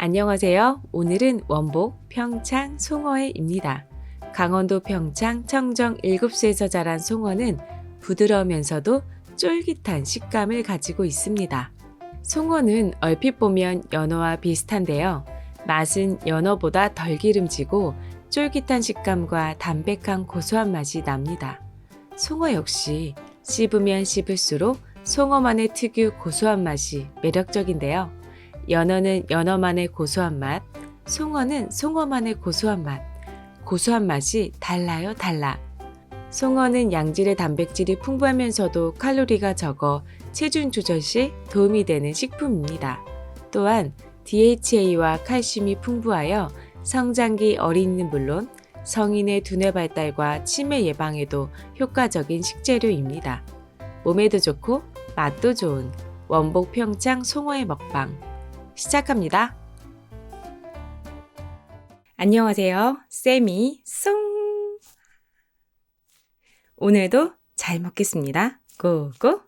안녕하세요. 오늘은 원복 평창 송어회입니다. 강원도 평창 청정 7수에서 자란 송어는 부드러우면서도 쫄깃한 식감을 가지고 있습니다. 송어는 얼핏 보면 연어와 비슷한데요. 맛은 연어보다 덜 기름지고 쫄깃한 식감과 담백한 고소한 맛이 납니다. 송어 역시 씹으면 씹을수록 송어만의 특유 고소한 맛이 매력적인데요. 연어는 연어만의 고소한 맛, 송어는 송어만의 고소한 맛. 고소한 맛이 달라요, 달라. 송어는 양질의 단백질이 풍부하면서도 칼로리가 적어 체중 조절 시 도움이 되는 식품입니다. 또한 DHA와 칼슘이 풍부하여 성장기 어린이는 물론 성인의 두뇌 발달과 치매 예방에도 효과적인 식재료입니다. 몸에도 좋고 맛도 좋은 원복 평창 송어의 먹방 시작합니다. 안녕하세요. 쌤이 송. 오늘도 잘 먹겠습니다. 고고.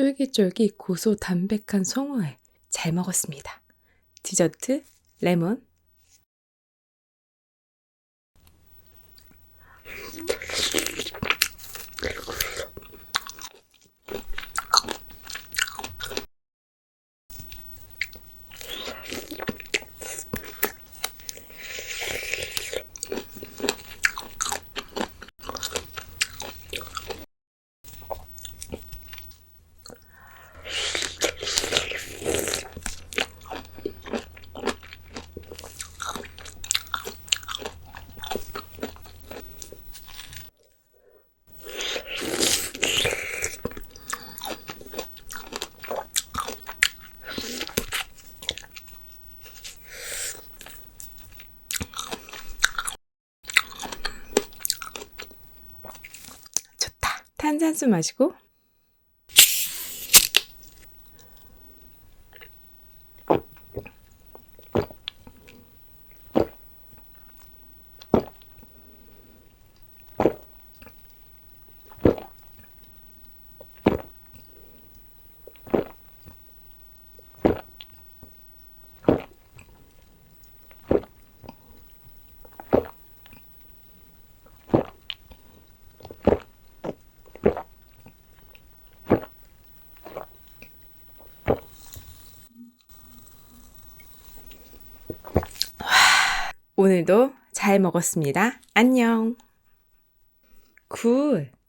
쫄깃쫄깃 고소 담백한 송어회 잘 먹었습니다. 디저트 레몬 탄산수 마시고 오늘도 잘 먹었습니다. 안녕. 굿.